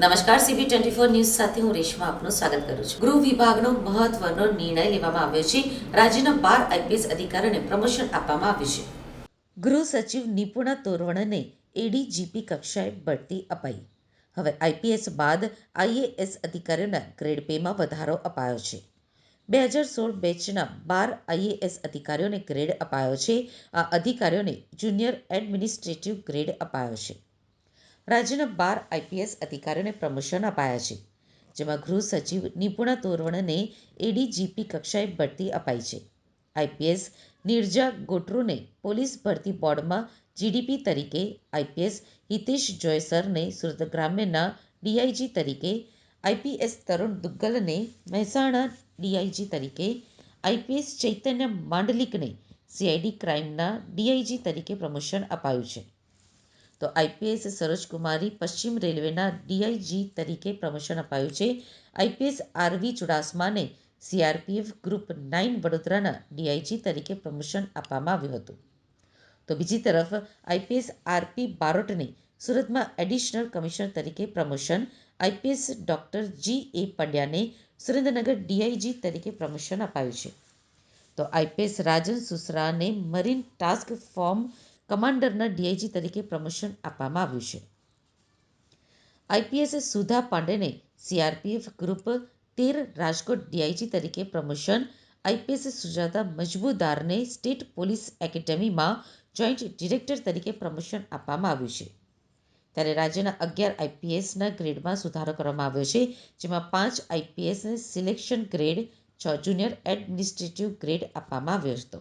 નમસ્કાર CB twenty four news સાથે હું રેશમા આપનું સ્વાગત કરું છું. ગૃહ વિભાગનો મહત્વનો નિર્ણય લેવામાં આવ્યો છે. રાજ્યના બાર આઈપીએસ અધિકારીને પ્રમોશન આપવામાં આવ્યું છે. ગૃહ સચિવ નિપુણા તોરવણને એડીજીપી કક્ષાએ બઢતી અપાઈ. હવે આઈપીએસ બાદ આઈએએસ અધિકારીઓના ગ્રેડ પેમાં વધારો અપાયો છે. બે હજાર સોળ બેચના બાર આઈએએસ અધિકારીઓને ગ્રેડ અપાયો છે. આ અધિકારીઓને જુનિયર એડમિનિસ્ટ્રેટિવ ગ્રેડ અપાયો છે. રાજ્યના બાર આઈપીએસ અધિકારીઓને પ્રમોશન અપાયા છે, જેમાં ગૃહ સચિવ નિપુણા તોરવણને એડીજીપી કક્ષાએ બઢતી અપાઈ છે. આઈપીએસ નિરજા ગોટરુને પોલીસ ભરતી બોર્ડમાં જીડીપી તરીકે આઈપીએસ હિતેશ જોયસરને સુરત ગ્રામ્યના ડીઆઈજી તરીકે આઈપીએસ તરુણ દુગ્ગલને મહેસાણા ડીઆઈજી તરીકે આઈપીએસ ચૈતન્ય માંડલિકને સીઆઈડી ક્રાઇમના ડીઆઈજી તરીકે પ્રમોશન અપાયું છે. તો આઈપીએસ સરોજકુમારી પશ્ચિમ રેલવેના ડીઆઈજી તરીકે પ્રમોશન અપાયું છે. આઈપીએસ આરવી ચુડાસમાને સીઆરપીએફ ગ્રુપ નાઇન વડોદરાના ડીઆઈજી તરીકે પ્રમોશન આપવામાં આવ્યું હતું. તો બીજી તરફ આઈપીએસ આરપી બારોટને સુરતમાં એડિશનલ કમિશનર તરીકે promotion IPS doctor G A પંડ્યાને Surendranagar DIG તરીકે પ્રમોશન અપાયું છે. તો આઈપીએસ રાજન સુસરાને મરીન ટાસ્ક ફોર્મ કમાન્ડરના ડીઆઈજી તરીકે પ્રમોશન આપવામાં આવ્યું છે. આઈપીએસ સુધા પાંડેને સીઆરપીએફ ગ્રુપ તેર રાજકોટ ડીઆઈજી તરીકે પ્રમોશન આઈપીએસ સુજાતા મજબૂદારને સ્ટેટ પોલીસ એકેડેમીમાં જોઈન્ટ ડિરેક્ટર તરીકે પ્રમોશન આપવામાં આવ્યું છે. ત્યારે રાજ્યના અગિયાર આઈપીએસના ગ્રેડમાં સુધારો કરવામાં આવ્યો છે, જેમાં પાંચ આઈપીએસને સિલેક્શન ગ્રેડ, છ જુનિયર એડમિનિસ્ટ્રેટિવ ગ્રેડ આપવામાં આવ્યો હતો.